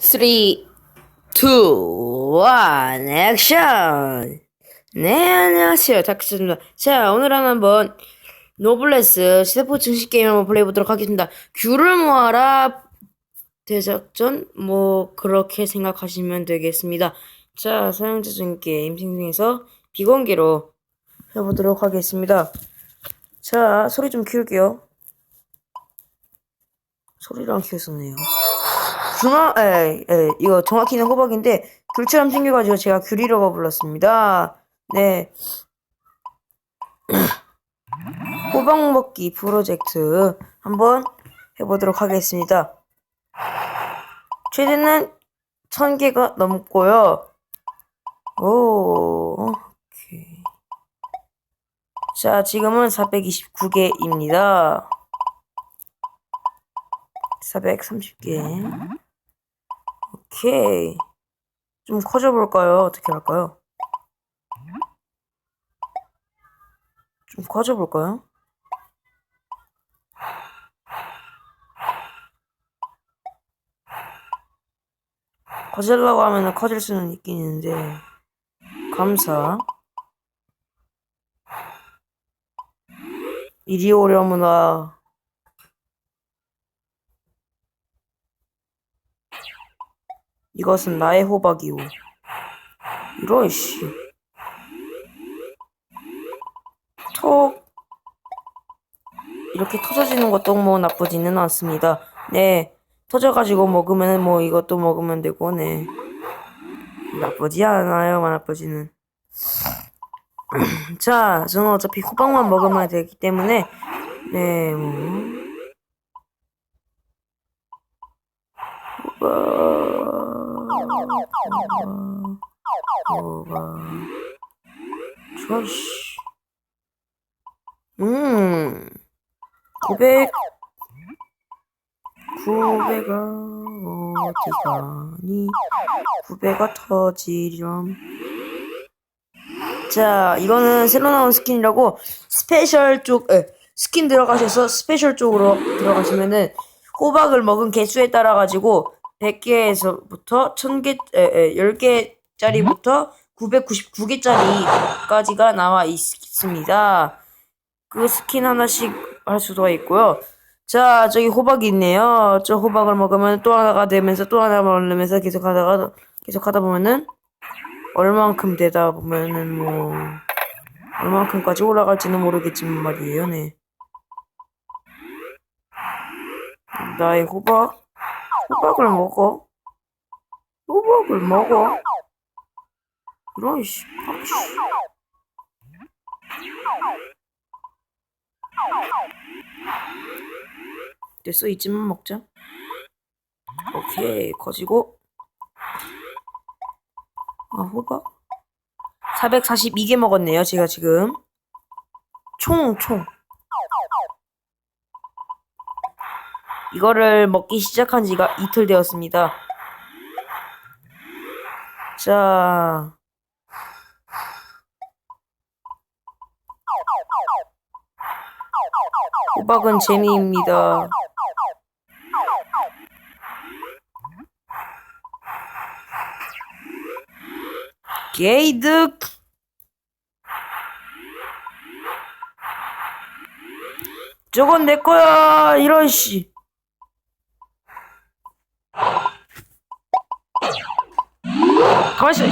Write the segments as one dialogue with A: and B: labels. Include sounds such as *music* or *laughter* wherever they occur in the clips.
A: 3, 2, 1, 액션! 네, 안녕하세요. 다크스입니다. 자, 오늘은 한번 노블레스 스포츠 증식 게임 한번 플레이해보도록 하겠습니다. 귤을 모아라 대작전? 뭐, 그렇게 생각하시면 되겠습니다. 자, 사용자 중 게임 생성해서 비공개로 해보도록 하겠습니다. 자, 소리 좀 키울게요. 소리를 안 키웠었네요. 중화, 에, 에, 이거 정확히는 호박인데, 귤처럼 생겨가지고 제가 귤이라고 불렀습니다. 네. *clears throat* 호박 먹기 프로젝트 한번 해보도록 하겠습니다. 최대는 1000개가 넘고요. 오, 오케이. 자, 지금은 429개입니다. 430개. 오케이. 좀 커져볼까요? 어떻게 할까요? 좀 커져볼까요? 커지려고 하면 커질 수는 있긴 있는데, 감사. 이리 오려무나. 이것은 나의 호박이오. 이런 씨. 톡. 이렇게 터져지는 것도 뭐 나쁘지는 않습니다. 네. 터져가지고 먹으면 뭐 이것도 먹으면 되고, 네. 나쁘지 않아요, 나쁘지는. *clears throat* 자, 저는 어차피 호박만 먹으면 되기 때문에, 네, 뭐. 호박, 좋아씨. 음, 900, 900가 어디 가니? 900가 터지렴. 자, 이거는 새로 나온 스킨이라고 스페셜 쪽, 에, 스킨 들어가셔서 스페셜 쪽으로 들어가시면은 호박을 먹은 개수에 따라 가지고 100개에서부터 1000개, 에, 에, 10개짜리부터 999개짜리까지가 나와 있습니다. 그 스킨 하나씩 할 수도 있고요. 자, 저기 호박이 있네요. 저 호박을 먹으면 또 하나가 되면서 또 하나 먹으면서 계속 하다가, 계속 하다 보면은, 얼만큼 되다 보면은 뭐, 얼만큼까지 올라갈지는 모르겠지만 말이에요, 네. 나의 호박, 호박을 먹어. 호박을 먹어. 이런 씨, 팍씨. 됐어, 이쯤만 먹자. 오케이, 커지고. 아, 호박? 442개 먹었네요, 제가 지금. 총, 총. 이거를 먹기 시작한 지가 이틀 되었습니다. 자. 호박은 재미입니다. 게이득 저건 내 거야 이런 씨 가만 있어.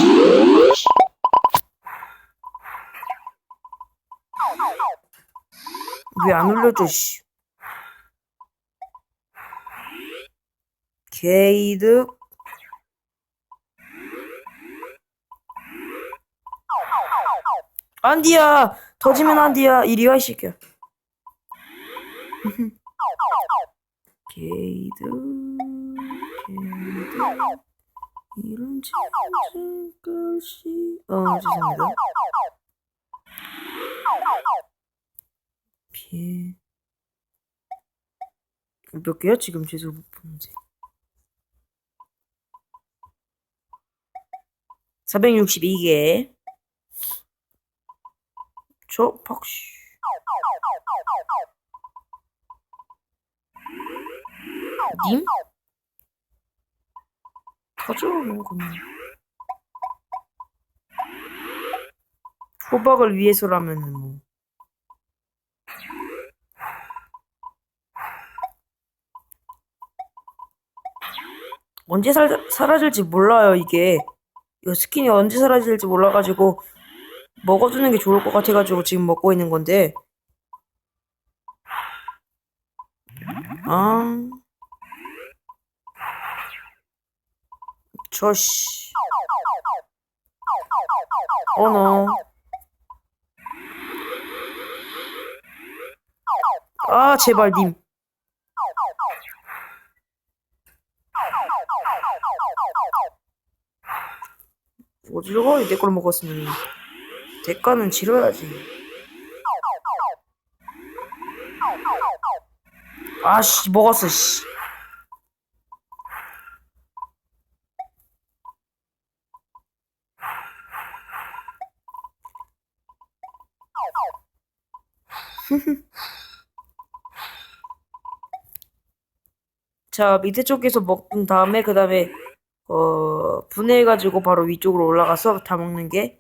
A: 왜안 올려줘 씨. 게이득. 안디야 터지면 안디야. 이리 와 이 새끼야. *laughs* 게이드 게이드 이런 것이 어 죄송합니다. 피해 몇 개야 지금 제조 문제? 462개. 저 박씨. 님? 그냥. 호박을 위해서라면은 뭐. 언제 살, 사라질지 몰라요, 이게. 이거 스킨이 언제 사라질지 몰라가지고, 먹어두는 게 좋을 것 같아가지고 지금 먹고 있는 건데. 아. 저씨. 어너. 아, 제발, 님. 어디로 가? 내 걸 먹었으면. 대가는 치러야지. 아씨, 먹었어, 씨. 자, 밑에 쪽에서 먹은 다음에, 그 다음에, 어, 분해해가지고 바로 위쪽으로 올라가서 다 먹는 게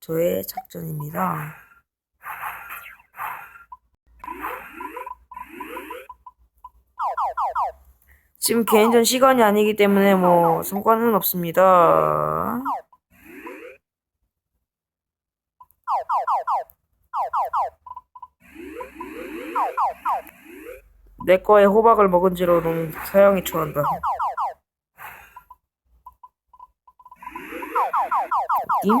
A: 저의 작전입니다. 지금 개인전 시간이 아니기 때문에 뭐, 상관은 없습니다. 내 거에 호박을 먹은 지로 너무 사양이 처한다. 님?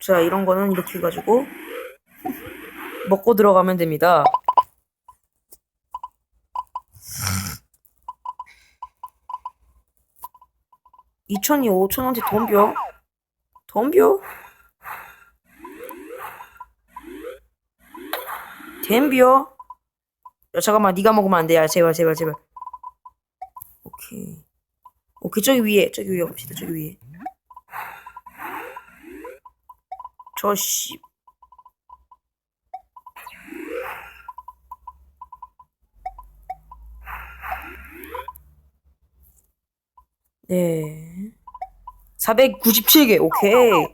A: 자, 이런 거는 이렇게 해가지고 먹고 들어가면 됩니다. 이천이 5천원한테 덤벼? 덤벼? 덤벼? 야, 잠깐만, 네가 먹으면 안 돼. 야, 제발, 제발, 제발. 오케이. 오케이, 저기 위에, 저기 위에 갑시다, 저기 위에. 저, 씨. 네. 497개, 오케이.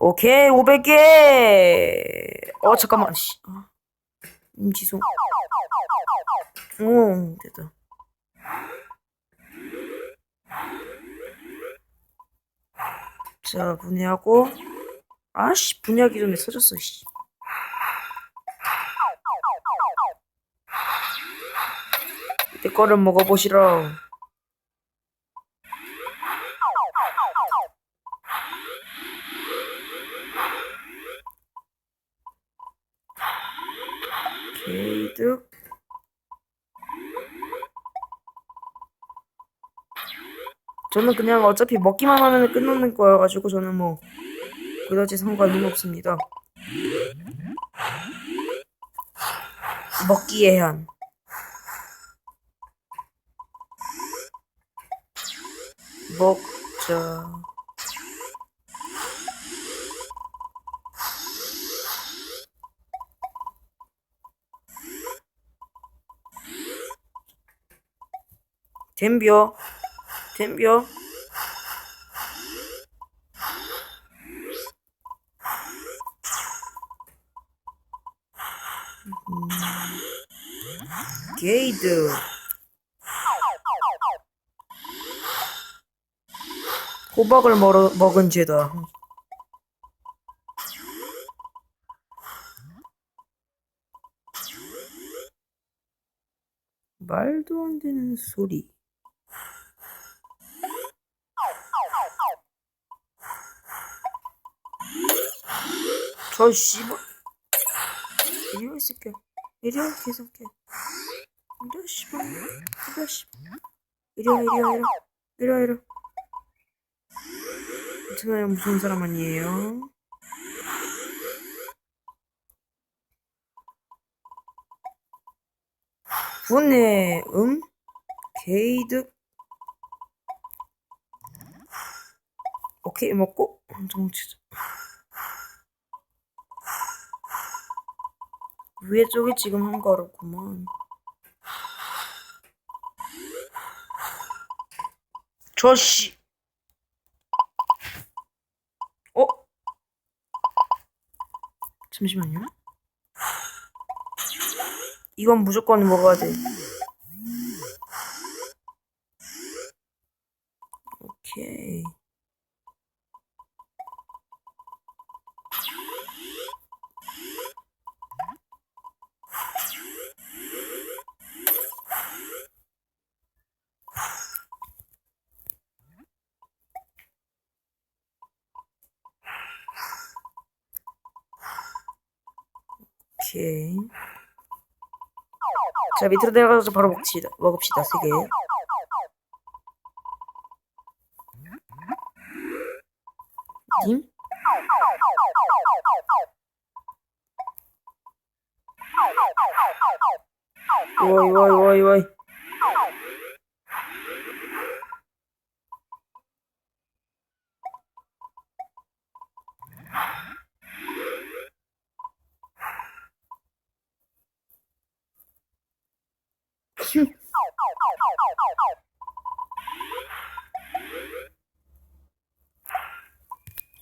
A: 오케이, 500개! 어, 잠깐만, 씨. 아, 임지송. 오, 됐다. 자, 분해하고. 아씨, 분해하기 전에 써졌어, 씨. 내 거를 먹어보시라. 게이득. 저는 그냥 어차피 먹기만 하면 끝나는 거여가지고 저는 뭐 그다지 상관은 없습니다. 먹기에 한. 먹자. 댐벼. 댐벼. 게이드. 호박을 먹어, 먹은 죄다. 말도 안 되는 소리. 저 씨발. 이리 와, 이 새끼야. 이리 와, 개새끼야. 이리 와, 씨발. 이리 와, 씨발. 이리 와, 이리 와, 이리 와. 이리 와, 이리 와. 괜찮아요, 무서운 사람 아니에요. 분해, 음, 게이득. 오케이, 먹고, 정치자. 위에 쪽이 지금 한 거로구만. 저씨. 어? 잠시만요. 이건 무조건 먹어야 돼. 오케이. 오케이. 자, 밑으로 내려가서 바로 먹읍시다. 먹읍시다, 세 개.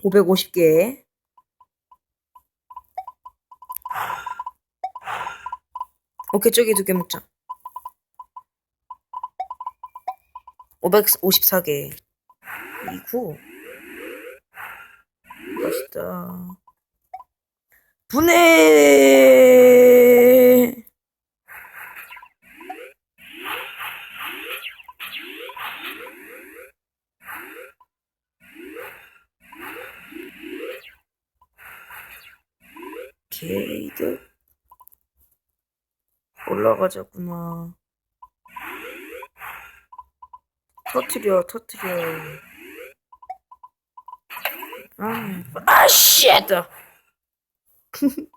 A: 550개. 오케이, 저기 두개 먹자. 554개. 이구. 맛있다. 분해! 올라가자구나. 터트려, 터트려. 아, 아, 쉣! *laughs*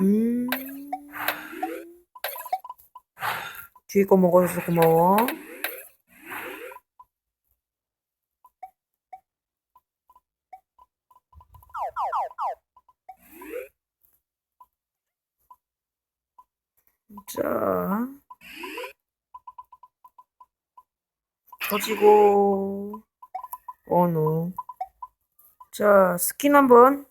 A: 음. 뒤에 거 먹어줘서 고마워. 자. 터지고, 어노. 자, 스킨 한 번.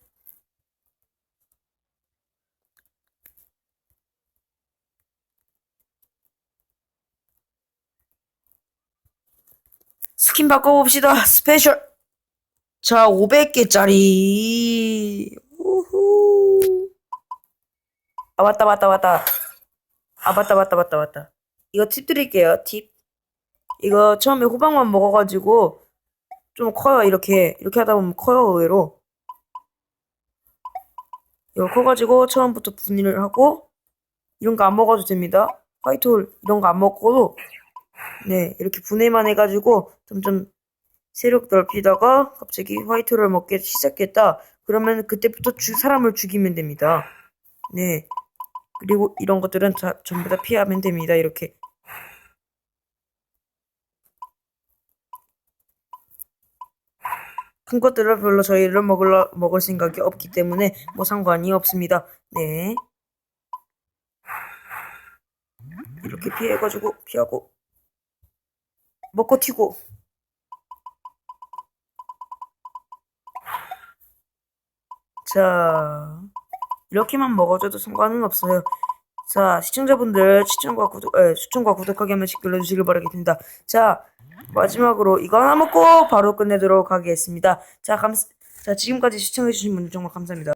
A: 스킨 바꿔봅시다. 스페셜. 자, 500개짜리. 우후. 아, 맞다, 맞다, 맞다. 아, 맞다, 맞다, 맞다, 맞다. 이거 팁 드릴게요, 팁. 이거 처음에 호박만 먹어가지고 좀 커요, 이렇게. 이렇게 하다 보면 커요, 의외로. 이거 커가지고 처음부터 분리를 하고 이런 거 안 먹어도 됩니다. 화이트홀 이런 거 안 먹고도 네, 이렇게 분해만 해가지고 점점 세력 넓히다가 갑자기 화이트를 먹기 시작했다. 그러면 그때부터 주, 사람을 죽이면 됩니다. 네. 그리고 이런 것들은 다, 전부 다 피하면 됩니다. 이렇게. 큰 것들을 별로 저희를 먹을, 먹을 생각이 없기 때문에 뭐 상관이 없습니다. 네. 이렇게 피해가지고 피하고 먹고 튀고 자 이렇게만 먹어줘도 상관은 없어요. 자 시청자분들 시청과 구독 에, 추천과 구독하기 한 번씩 눌러주시길 바라겠습니다. 자 마지막으로 이거 하나 먹고 바로 끝내도록 하겠습니다. 자 감, 자 지금까지 시청해주신 분들 정말 감사합니다.